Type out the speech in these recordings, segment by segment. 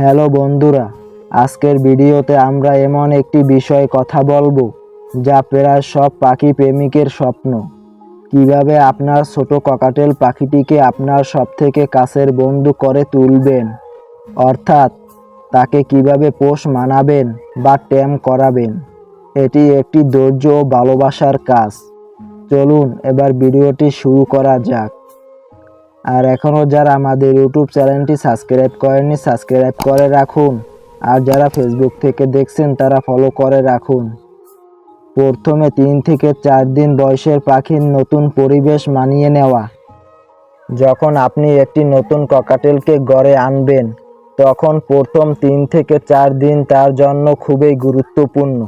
Hello বন্ধুরা, আজকের ভিডিওতে আমরা এমন একটি বিষয়ে কথা বলব, যা প্রায় সব পাখি প্রেমিকের স্বপ্ন। কীভাবে আপনার ছোট ককাটেল পাখিটিকে আপনার সবথেকে কাছের বন্ধু করে তুলবেন, অর্থাৎ তাকে কীভাবে পোষ মানাবেন বা ট্যাম করাবেন, এটি একটি ধৈর্য ও ভালোবাসার কাজ। চলুন এবার ভিডিওটি শুরু করা যাক। আর এখনও যারা আমাদের ইউটিউব চ্যানেলটি সাবস্ক্রাইব করেননি, সাবস্ক্রাইব করে রাখুন। আর যারা ফেসবুক থেকে দেখছেন, তারা ফলো করে রাখুন। প্রথমে তিন থেকে চার দিন বয়সের পাখির নতুন পরিবেশ মানিয়ে নেওয়া। যখন আপনি একটি নতুন ককাটেলকে গড়ে আনবেন, তখন প্রথম তিন থেকে চার দিন তার জন্য খুবই গুরুত্বপূর্ণ।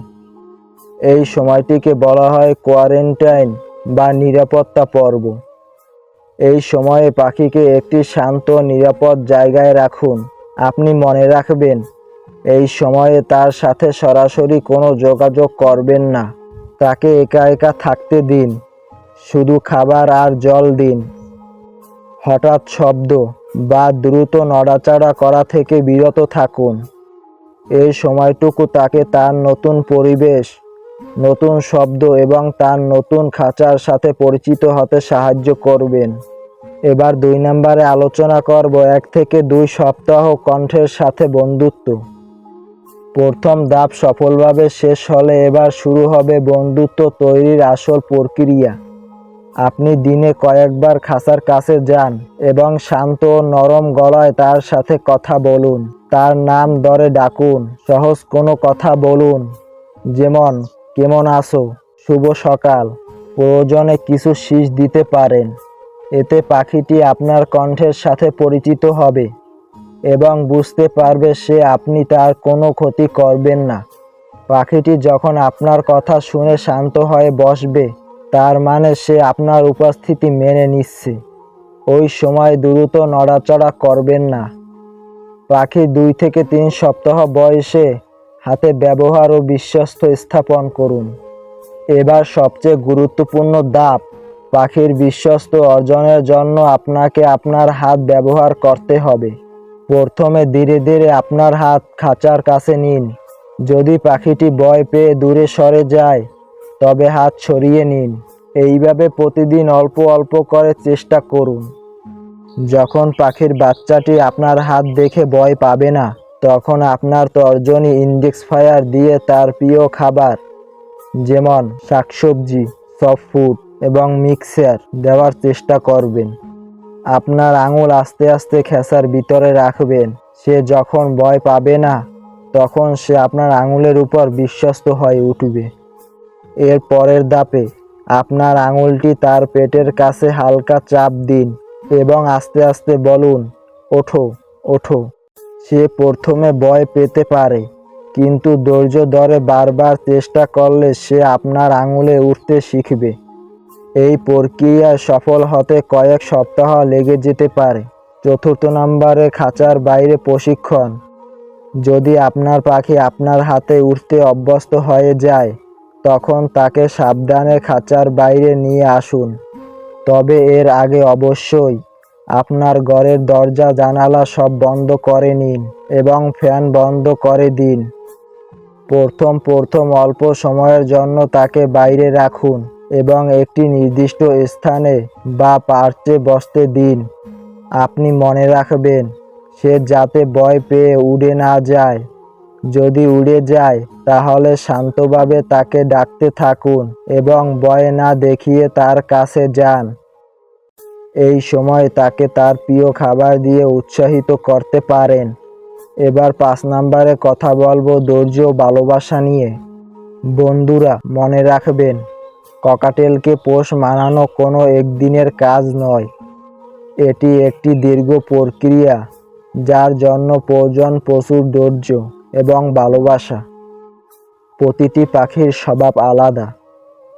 এই সময়টিকে বলা হয় কোয়ারেন্টাইন বা নিরাপত্তা পর্ব। এই সময়ে পাখিকে একটি শান্ত, নিরাপদ জায়গায় রাখুন। আপনি মনে রাখবেন, এই সময়ে তার সাথে সরাসরি কোনো যোগাযোগ করবেন না। তাকে একা একা থাকতে দিন। শুধু খাবার আর জল দিন। হঠাৎ শব্দ বা দ্রুত নড়াচড়া করা থেকে বিরত থাকুন। এই সময়টুকু তাকে তার নতুন পরিবেশ, নতুন শব্দ এবং তার নতুন খাঁচার সাথে পরিচিত হতে সাহায্য করবেন। এবার দুই নম্বরে আলোচনা করব এক থেকে দুই সপ্তাহ কণ্ঠের সাথে বন্ধুত্ব। প্রথম ধাপ সফলভাবে শেষ হলে এবার শুরু হবে বন্ধুত্ব তৈরির আসল প্রক্রিয়া। আপনি দিনে কয়েকবার খাসার কাছে যান এবং শান্ত ও নরম গলায় তার সাথে কথা বলুন। তার নাম ধরে ডাকুন, সহজ কোনো কথা বলুন। যেমন, কেমন আছো? শুভ সকাল। প্রয়োজনে কিছু শীষ দিতে পারেন। এতে পাখিটি আপনার কণ্ঠের সাথে পরিচিত হবে এবং বুঝতে পারবে সে আপনি তার কোনো ক্ষতি করবেন না। পাখিটি যখন আপনার কথা শুনে শান্ত হয়ে বসবে, তার মানে সে আপনার উপস্থিতি মেনে নিচ্ছে। ওই সময় দ্রুত নড়াচড়া করবেন না। পাখি দুই থেকে তিন সপ্তাহ বয়সে হাতে ব্যবহার ও বিশ্বস্ত স্থাপন করুন। এবার সবচেয়ে গুরুত্বপূর্ণ ধাপ পাখির বিশ্বস্ত অর্জনের জন্য আপনাকে আপনার হাত ব্যবহার করতে হবে। প্রথমে ধীরে ধীরে আপনার হাত খাঁচার কাছে নিন। যদি পাখিটি ভয় পেয়ে দূরে সরে যায়, তবে হাত সরিয়ে নিন। এইভাবে প্রতিদিন অল্প অল্প করে চেষ্টা করুন। যখন পাখির বাচ্চাটি আপনার হাত দেখে ভয় পাবে না, তখন আপনার তর্জনী ইন্ডেক্স ফায়ার দিয়ে তার প্রিয় খাবার, যেমন শাকসবজি সফট ফুড এবং মিক্সার দেওয়ার চেষ্টা করবেন। আপনার আঙুল আস্তে আস্তে খেসার ভিতরে রাখবেন। সে যখন ভয় পাবে না, তখন সে আপনার আঙুলের উপর বিশ্বস্ত হয়ে উঠবে। এর পরের দাপে আপনার আঙুলটি তার পেটের কাছে হালকা চাপ দিন এবং আস্তে আস্তে বলুন, ওঠো ওঠো। সে প্রথমে ভয় পেতে পারে, কিন্তু ধৈর্য ধরে বারবার চেষ্টা করলে সে আপনার আঙুলে উঠতে শিখবে। এই প্রক্রিয়া সফল হতে কয়েক সপ্তাহ লেগে যেতে পারে। চতুর্থ নম্বরে খাঁচার বাইরে প্রশিক্ষণ। যদি আপনার পাখি আপনার হাতে উঠতে অভ্যস্ত হয়ে যায়, তখন তাকে সাবধানে খাঁচার বাইরে নিয়ে আসুন। তবে এর আগে অবশ্যই আপনার ঘরের দরজা, জানালা সব বন্ধ করে নিন এবং ফ্যান বন্ধ করে দিন। প্রথম প্রথম অল্প সময়ের জন্য তাকে বাইরে রাখুন। এবং একটি নির্দিষ্ট স্থানে বা পার্চে বসতে দিন। আপনি মনে রাখবেন, সে যাতে ভয় পেয়ে উড়ে না যায়। যদি উড়ে যায়, তাহলে শান্তভাবে তাকে ডাকতে থাকুন এবং ভয় না দেখিয়ে তার কাছে যান। এই সময় তাকে তার প্রিয় খাবার দিয়ে উৎসাহিত করতে পারেন। এবার পাঁচ নম্বরে কথা বলব ধৈর্য ভালোবাসা নিয়ে। বন্ধুরা, মনে রাখবেন ককাটেলকে পোষ মানানো কোনো একদিনের কাজ নয়। এটি একটি দীর্ঘ প্রক্রিয়া, যার জন্য প্রয়োজন প্রচুর ধৈর্য এবং ভালোবাসা। প্রতিটি পাখির স্বভাব আলাদা,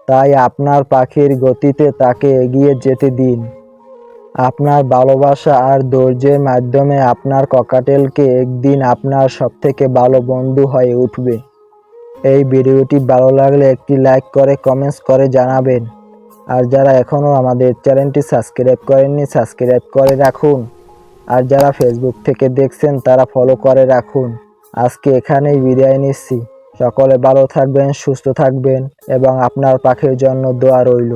তাই আপনার পাখির গতিতে তাকে এগিয়ে যেতে দিন। আপনার ভালোবাসা আর ধৈর্যের মাধ্যমে আপনার ককাটেলকে একদিন আপনার সবথেকে ভালো বন্ধু হয়ে উঠবে। এই ভিডিওটি ভালো লাগলে একটি লাইক করে কমেন্টস করে জানাবেন। আর যারা এখনও আমাদের চ্যানেলটি সাবস্ক্রাইব করেননি, সাবস্ক্রাইব করে রাখুন। আর যারা ফেসবুক থেকে দেখছেন, তারা ফলো করে রাখুন। আজকে এখানেই বিদায় নিচ্ছি। সকলে ভালো থাকবেন, সুস্থ থাকবেন, এবং আপনার পাখির জন্য দোয়া রইল।